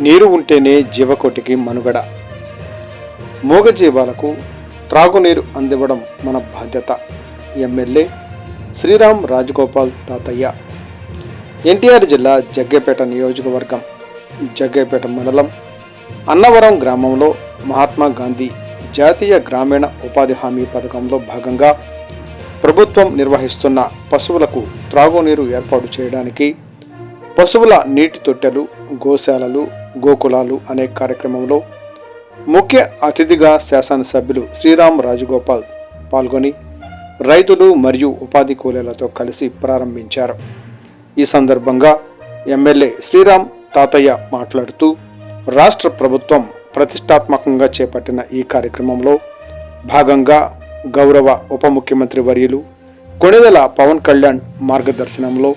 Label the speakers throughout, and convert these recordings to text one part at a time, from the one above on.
Speaker 1: నీరు ఉంటేనే జీవకోటికి మనుగడ. మూగజీవాలకు త్రాగునీరు అందివ్వడం మన బాధ్యత. ఎమ్మెల్యే శ్రీరామ్ రాజగోపాల్ తాతయ్య. ఎన్టీఆర్ జిల్లా జగ్గేపేట నియోజకవర్గం జగ్గేపేట మండలం అన్నవరం గ్రామంలో మహాత్మా గాంధీ జాతీయ గ్రామీణ ఉపాధి హామీ పథకంలో భాగంగా ప్రభుత్వం నిర్వహిస్తున్న పశువులకు త్రాగునీరు ఏర్పాటు చేయడానికి పశువుల నీటి తొట్టెలు గోశాలలు గోకులాలు అనే కార్యక్రమంలో ముఖ్య అతిథిగా శాసనసభ్యులు శ్రీరామ్ రాజగోపాల్ పాల్గొని రైతులు మరియు ఉపాధి కూలీలతో కలిసి ప్రారంభించారు. ఈ సందర్భంగా ఎమ్మెల్యే శ్రీరామ్ తాతయ్య మాట్లాడుతూ రాష్ట్ర ప్రభుత్వం ప్రతిష్టాత్మకంగా చేపట్టిన ఈ కార్యక్రమంలో భాగంగా గౌరవ ఉప ముఖ్యమంత్రి వర్యులు కొణిదెల పవన్ కళ్యాణ్ మార్గదర్శనంలో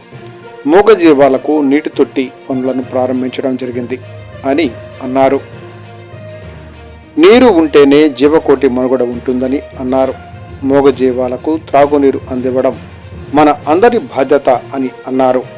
Speaker 1: మూగజీవాలకు నీటి తొట్టి పనులను ప్రారంభించడం జరిగింది. అని అన్నారు. నీరు ఉంటేనే జీవకోటి మనుగడ ఉంటుందని అన్నారు. మూగజీవాలకు త్రాగునీరు అందివ్వడం మన అందరి బాధ్యత అని అన్నారు.